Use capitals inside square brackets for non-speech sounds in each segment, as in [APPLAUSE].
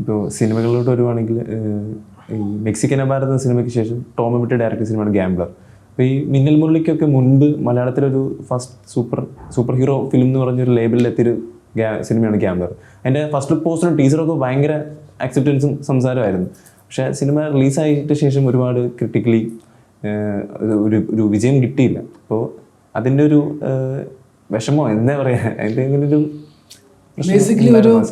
ഇപ്പോൾ സിനിമകളിലോട്ട് വരുവാണെങ്കിൽ ഈ മെക്സിക്കൻ അഭാരത സിനിമയ്ക്ക് ശേഷം ടോമ വിട്ട് ഡയറക്ടർ സിനിമയാണ് ഗാംബ്ലർ. അപ്പോൾ ഈ മിന്നൽ മുരളിക്കൊക്കെ മുൻപ് മലയാളത്തിലൊരു first super super hero film എന്ന് പറഞ്ഞൊരു ഗാ- സിനിമയാണ് ഗാംബ്ലർ. അതിന്റെ ഫസ്റ്റ് പോസ്റ്ററും ടീച്ചറൊക്കെ ഭയങ്കര അക്സെപ്റ്റൻസും സംസാരമായിരുന്നു. പക്ഷേ സിനിമ റിലീസായിട്ട് ശേഷം ഒരുപാട് ക്രിട്ടിക്കലി ഒരു ഒരു വിജയം കിട്ടിയില്ല. അപ്പോൾ അതിന്റെ ഒരു വിഷമോ എന്താ പറയുക അതിന്റെ ഇങ്ങനൊരു ബേസിക്കലി ഒരു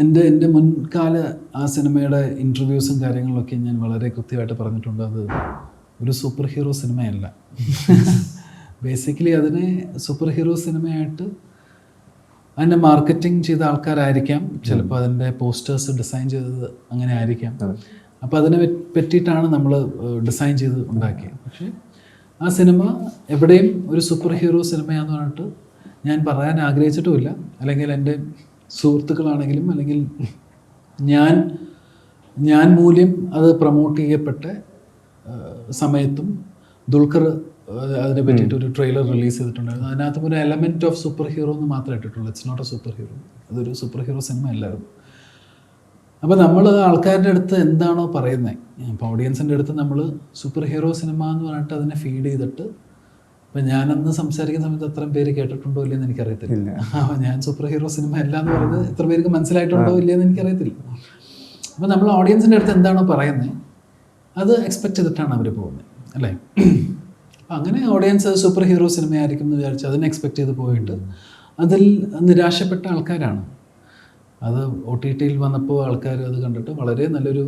എന്റെ എന്റെ മുൻകാല ആ സിനിമയുടെ ഇന്റർവ്യൂസും കാര്യങ്ങളൊക്കെ ഞാൻ വളരെ കൃത്യമായിട്ട് പറഞ്ഞിട്ടുണ്ട്. അത് ഒരു സൂപ്പർ ഹീറോ സിനിമയല്ല. [LAUGHS] ബേസിക്കലി അതിനെ സൂപ്പർ ഹീറോ സിനിമയായിട്ട് അതിന്റെ മാർക്കറ്റിംഗ് ചെയ്ത ആൾക്കാരായിരിക്കാം. ചിലപ്പോൾ അതിന്റെ പോസ്റ്റേഴ്സ് ഡിസൈൻ ചെയ്തത് അങ്ങനെ ആയിരിക്കാം. അപ്പോൾ അതിനെ പറ്റി- പറ്റിയിട്ടാണ് നമ്മൾ ഡിസൈൻ ചെയ്ത് ഉണ്ടാക്കിയത്. പക്ഷേ ആ സിനിമ എവിടെയും ഒരു സൂപ്പർ ഹീറോ സിനിമയാന്ന് പറഞ്ഞിട്ട് ഞാൻ പറയാൻ ആഗ്രഹിച്ചിട്ടുമില്ല. അല്ലെങ്കിൽ എന്റെ സുഹൃത്തുക്കളാണെങ്കിലും അല്ലെങ്കിൽ ഞാൻ ഞാൻ മൂല്യം അത് പ്രൊമോട്ട് ചെയ്യപ്പെട്ട സമയത്തും ദുൽഖർ അതിനെ പറ്റിയിട്ട് ഒരു ട്രെയിലർ റിലീസ് ചെയ്തിട്ടുണ്ടായിരുന്നു. അതിനകത്തും ഒരു എലമെന്റ് ഓഫ് സൂപ്പർ ഹീറോ എന്ന് മാത്രമേ ഇട്ടിട്ടുള്ളൂ. It's not a super hero അതൊരു സൂപ്പർ ഹീറോ സിനിമ അല്ലായിരുന്നു. അപ്പോൾ നമ്മൾ ആൾക്കാരുടെ അടുത്ത് എന്താണോ പറയുന്നത് അപ്പോൾ ഓഡിയൻസിന്റെ അടുത്ത് നമ്മൾ സൂപ്പർ ഹീറോ സിനിമ എന്ന് പറഞ്ഞിട്ട് അതിനെ ഫീഡ് ചെയ്തിട്ട് ഇപ്പം ഞാനന്ന് സംസാരിക്കുന്ന സമയത്ത് അത്രയും പേര് കേട്ടിട്ടുണ്ടോ ഇല്ലയെന്ന് എനിക്കറിയത്തില്ല. അറിയത്തില്ല ഞാൻ സൂപ്പർ ഹീറോ സിനിമ അല്ല എന്ന് പറയുന്നത് എത്ര പേർക്ക് മനസ്സിലായിട്ടുണ്ടോ ഇല്ലയെന്ന് എനിക്കറിയത്തില്ല. അപ്പോൾ നമ്മൾ ഓഡിയൻസിന്റെ അടുത്ത് എന്താണോ പറയുന്നത് അത് എക്സ്പെക്ട് ചെയ്തിട്ടാണ് അവർ പോകുന്നത് അല്ലേ? അപ്പം അങ്ങനെ ഓഡിയൻസ് സൂപ്പർ ഹീറോ സിനിമ ആയിരിക്കും എന്ന് വിചാരിച്ച് അതിനെ എക്സ്പെക്ട് ചെയ്ത് പോയിട്ട് അതിൽ നിരാശപ്പെട്ട ആൾക്കാരാണ്. അത് ഒ ടി ടിയിൽ വന്നപ്പോൾ ആൾക്കാർ അത് കണ്ടിട്ട് വളരെ നല്ലൊരു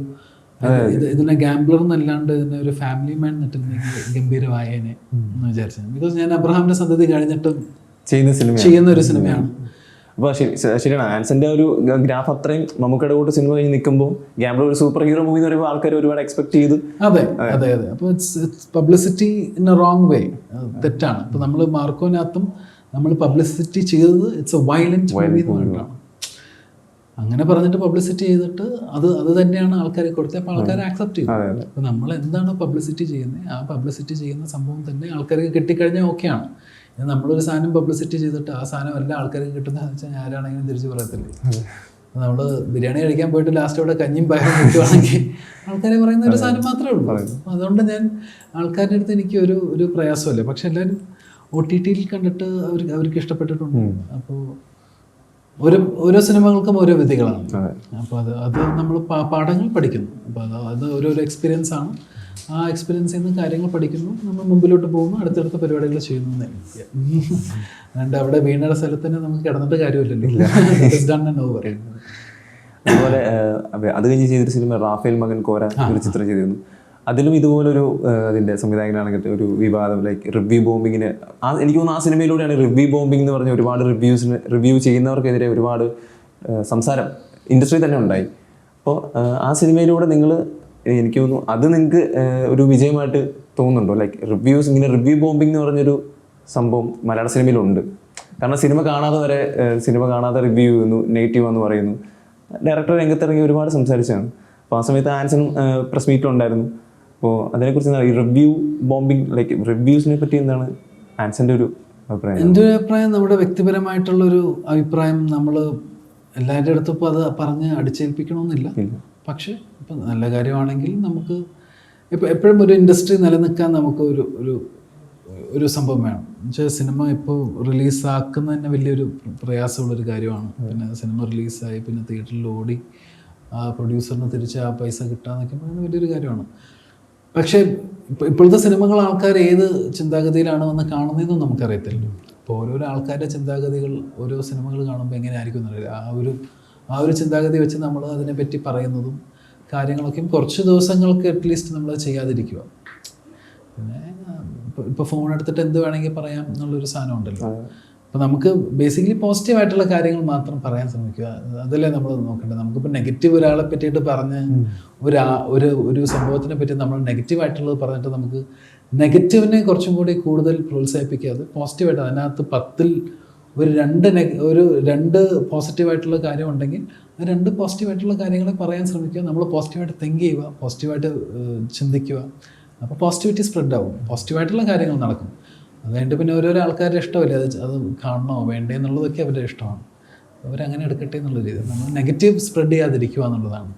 ഇതിനെ ഗാംബ്ലർ എന്നല്ലാണ്ട് ഇതിനെ ഒരു ഫാമിലി മാൻ എന്നിട്ടുണ്ടെങ്കിൽ ഗംഭീരമായേനെ എന്ന് വിചാരിച്ചത് ബിക്കോസ് ഞാൻ അബ്രഹാമിന്റെ സന്തതി കഴിഞ്ഞിട്ടും ചെയ്യുന്ന സിനിമ ചെയ്യുന്ന ഒരു സിനിമയാണ് അപ്പോൾ ശരി ശരിയാണ്. ആൻസന്റെ ഒരു ഗ്രാഫ് അത്രയും മമ്മൂക്കയുടെ കൂട്ട് സിനിമ കഴിഞ്ഞ് നിൽക്കുമ്പോൾ ഗാംബ്ലർ ഒരു സൂപ്പർ ഹീറോ മൂവി എന്ന് പറയുമ്പോൾ ആൾക്കാർ ഒരുപാട് എക്സ്പെക്ട് ചെയ്ത്. അതെ അതെ. അതെ അപ്പോൾ it's it's publicity in a wrong way തെറ്റാണ്. അപ്പോൾ നമ്മൾ മാർക്കോനകത്തും നമ്മൾ പബ്ലിസിറ്റി ചെയ്തത് ഇറ്റ്സ് എ വയലന്റ് മൂവി എന്ന് പറഞ്ഞിട്ടാണ്. അങ്ങനെ പറഞ്ഞിട്ട് പബ്ലിസിറ്റി ചെയ്തിട്ട് അത് അത് തന്നെയാണ് ആൾക്കാരെ കൊടുത്തത് അപ്പോൾ ആൾക്കാർ ആക്സെപ്റ്റ് ചെയ്തു. അപ്പോൾ നമ്മൾ എന്താണ് പബ്ലിസിറ്റി ചെയ്യുന്നത് ആ പബ്ലിസിറ്റി ചെയ്യുന്ന സംഭവം തന്നെ ആൾക്കാർക്ക് കിട്ടിക്കഴിഞ്ഞാൽ ഓക്കെയാണ് ഇത് നമ്മളൊരു സാധനം പബ്ലിസിറ്റി ചെയ്തിട്ട് ആ സാധനം എല്ലാ ആൾക്കാർക്ക് കിട്ടുന്നതെന്ന് വെച്ചാൽ ആരാണെങ്കിലും തിരിച്ചു പറയത്തില്ലേ? നമ്മൾ ബിരിയാണി കഴിക്കാൻ പോയിട്ട് ലാസ്റ്റ് അവിടെ കഞ്ഞിയും പയറും കിട്ടുവാണെങ്കിൽ ആൾക്കാരെ പറയുന്ന ഒരു സാധനം മാത്രമേ ഉള്ളൂ. അപ്പം അതുകൊണ്ട് ഞാൻ ആൾക്കാരുടെ അടുത്ത് എനിക്ക് ഒരു ഒരു പ്രയാസമല്ല. പക്ഷെ എല്ലാവരും ഒ ടി ടിയിൽ കണ്ടിട്ട് അവർ അവർക്ക് ഇഷ്ടപ്പെട്ടിട്ടുണ്ട്. അപ്പോൾ ഓരോ ഓരോ സിനിമകൾക്കും ഓരോ വിധികളാണ്. അപ്പോൾ അത് അത് നമ്മൾ പാഠങ്ങൾ പഠിക്കുന്നു. അപ്പോൾ അത് അത് ഓരോരോ എക്സ്പീരിയൻസ് ആണ്. ആ എക്സ്പീരിയൻസിൽ നിന്ന് കാര്യങ്ങൾ പഠിക്കുന്നു. നമ്മൾ മുമ്പിലോട്ട് പോകുന്നു. അടുത്തടുത്ത പരിപാടികൾ ചെയ്യുന്നു. അതുകൊണ്ട് അവിടെ വീണയുടെ സ്ഥലത്ത് തന്നെ നമുക്ക് കിടന്നിട്ട് കാര്യമില്ലല്ലോ. അതുപോലെ അത് കഴിഞ്ഞ് ചെയ്തൊരു സിനിമ റാഫേൽ മകൻ കോര ഒരു ചിത്രം ചെയ്തിരുന്നു. അതിലും ഇതുപോലൊരു അതിന്റെ സംവിധായകനാണെങ്കിൽ ഒരു വിവാദം ലൈക്ക് റിവ്യൂ ബോംബിങ്ങിന് ആ എനിക്ക് തോന്നുന്നു ആ സിനിമയിലൂടെയാണ് റിവ്യൂ ബോംബിംഗ് എന്ന് പറഞ്ഞ ഒരുപാട് റിവ്യൂസിന് റിവ്യൂ ചെയ്യുന്നവർക്കെതിരെ ഒരുപാട് സംസാരം ഇൻഡസ്ട്രി തന്നെ ഉണ്ടായി. അപ്പോൾ ആ സിനിമയിലൂടെ നിങ്ങൾ എനിക്ക് തോന്നുന്നു അത് നിങ്ങൾക്ക് ഒരു വിജയമായിട്ട് തോന്നുന്നുണ്ടോ? ലൈക്ക് റിവ്യൂസ് ഇങ്ങനെ റിവ്യൂ ബോംബിംഗ് എന്ന് പറഞ്ഞൊരു സംഭവം മലയാള സിനിമയിലുണ്ട്. കാരണം സിനിമ കാണാതെ വരെ സിനിമ കാണാതെ റിവ്യൂ ചെയ്യുന്നു നെഗറ്റീവ് എന്ന് പറയുന്നു. ഡയറക്ടർ രംഗത്തിറങ്ങി ഒരുപാട് സംസാരിച്ചാണ് അപ്പോൾ ആ സമയത്ത് ആൻസനും പ്രസ് മീറ്റിലും ഉണ്ടായിരുന്നു. അപ്പോൾ അതിനെക്കുറിച്ച് എന്താണ് ഈ റിവ്യൂ ബോംബിങ് ലൈക്ക് റിവ്യൂസിനെ പറ്റി എന്താണ് ആൻസന്റെ ഒരു അഭിപ്രായം? എന്റെ ഒരു അഭിപ്രായം നമ്മുടെ വ്യക്തിപരമായിട്ടുള്ളൊരു അഭിപ്രായം നമ്മൾ എല്ലാവരുടെ അടുത്തും ഇപ്പോൾ അത് പറഞ്ഞ് അടിച്ചേൽപ്പിക്കണമെന്നില്ല പക്ഷേ ഇപ്പം നല്ല കാര്യമാണെങ്കിൽ നമുക്ക് ഇപ്പോൾ എപ്പോഴും ഒരു ഇൻഡസ്ട്രി നിലനിൽക്കാൻ നമുക്ക് ഒരു ഒരു ഒരു സംഭവം വേണം. എന്നുവെച്ചാൽ സിനിമ ഇപ്പോൾ റിലീസാക്കുന്ന തന്നെ വലിയൊരു പ്രയാസമുള്ളൊരു കാര്യമാണ്. പിന്നെ സിനിമ റിലീസായി പിന്നെ തിയേറ്ററിൽ ഓടി ആ പ്രൊഡ്യൂസറിന് തിരിച്ച് ആ പൈസ കിട്ടാന്നൊക്കെ പറയുന്നത് വലിയൊരു കാര്യമാണ്. പക്ഷേ ഇപ്പൊ ഇപ്പോഴത്തെ സിനിമകൾ ആൾക്കാർ ഏത് ചിന്താഗതിയിലാണ് വന്ന് കാണുന്നതെന്നും നമുക്കറിയത്തില്ല. അപ്പോൾ ഓരോരോ ആൾക്കാരുടെ ചിന്താഗതികൾ ഓരോ സിനിമകൾ കാണുമ്പോൾ എങ്ങനെയായിരിക്കും എന്നറിയില്ല ആ ഒരു ആ ഒരു ചിന്താഗതി വെച്ച് നമ്മൾ അതിനെപ്പറ്റി പറയുന്നതും കാര്യങ്ങളൊക്കെയും കുറച്ച് ദിവസങ്ങൾക്ക് അറ്റ്ലീസ്റ്റ് നമ്മൾ ചെയ്യാതിരിക്കുക. പിന്നെ ഇപ്പോൾ ഫോൺ എടുത്തിട്ട് എന്ത് വേണമെങ്കിൽ പറയാം എന്നുള്ളൊരു സാധനം ഉണ്ടല്ലോ. അപ്പോൾ നമുക്ക് ബേസിക്കലി പോസിറ്റീവ് ആയിട്ടുള്ള കാര്യങ്ങൾ മാത്രം പറയാൻ ശ്രമിക്കുക. അതല്ലേ നമ്മൾ നോക്കേണ്ടത്. നമുക്കിപ്പോൾ നെഗറ്റീവ് ഒരാളെ പറ്റിയിട്ട് പറഞ്ഞ് ഒരാ ഒരു ഒരു സംഭവത്തിനെ പറ്റി നമ്മൾ നെഗറ്റീവ് ആയിട്ടുള്ളത് പറഞ്ഞിട്ട് നമുക്ക് നെഗറ്റീവിനെ കുറച്ചും കൂടി കൂടുതൽ പ്രോത്സാഹിപ്പിക്കാതെ പോസിറ്റീവായിട്ട് അതിനകത്ത് പത്തിൽ ഒരു രണ്ട് നെഗ ഒരു രണ്ട് പോസിറ്റീവായിട്ടുള്ള കാര്യം ഉണ്ടെങ്കിൽ ആ രണ്ട് പോസിറ്റീവായിട്ടുള്ള കാര്യങ്ങളെ പറയാൻ ശ്രമിക്കുക. നമ്മൾ പോസിറ്റീവായിട്ട് തിങ്ക് ചെയ്യുക പോസിറ്റീവായിട്ട് ചിന്തിക്കുക. അപ്പോൾ പോസിറ്റിവിറ്റി സ്പ്രെഡ് ആവും. പോസിറ്റീവായിട്ടുള്ള കാര്യങ്ങൾ നടക്കും. അത് കഴിഞ്ഞിട്ട് പിന്നെ ഓരോരോ ആൾക്കാരുടെ ഇഷ്ടമല്ലേ? അത് അത് കാണണോ? വേണ്ടേ എന്നുള്ളതൊക്കെ അവരുടെ ഇഷ്ടമാണ്. അവരങ്ങനെ എടുക്കട്ടെ എന്നുള്ള രീതി. നമ്മൾ നെഗറ്റീവ് സ്പ്രെഡ് ചെയ്യാതിരിക്കുക എന്നുള്ളതാണ്.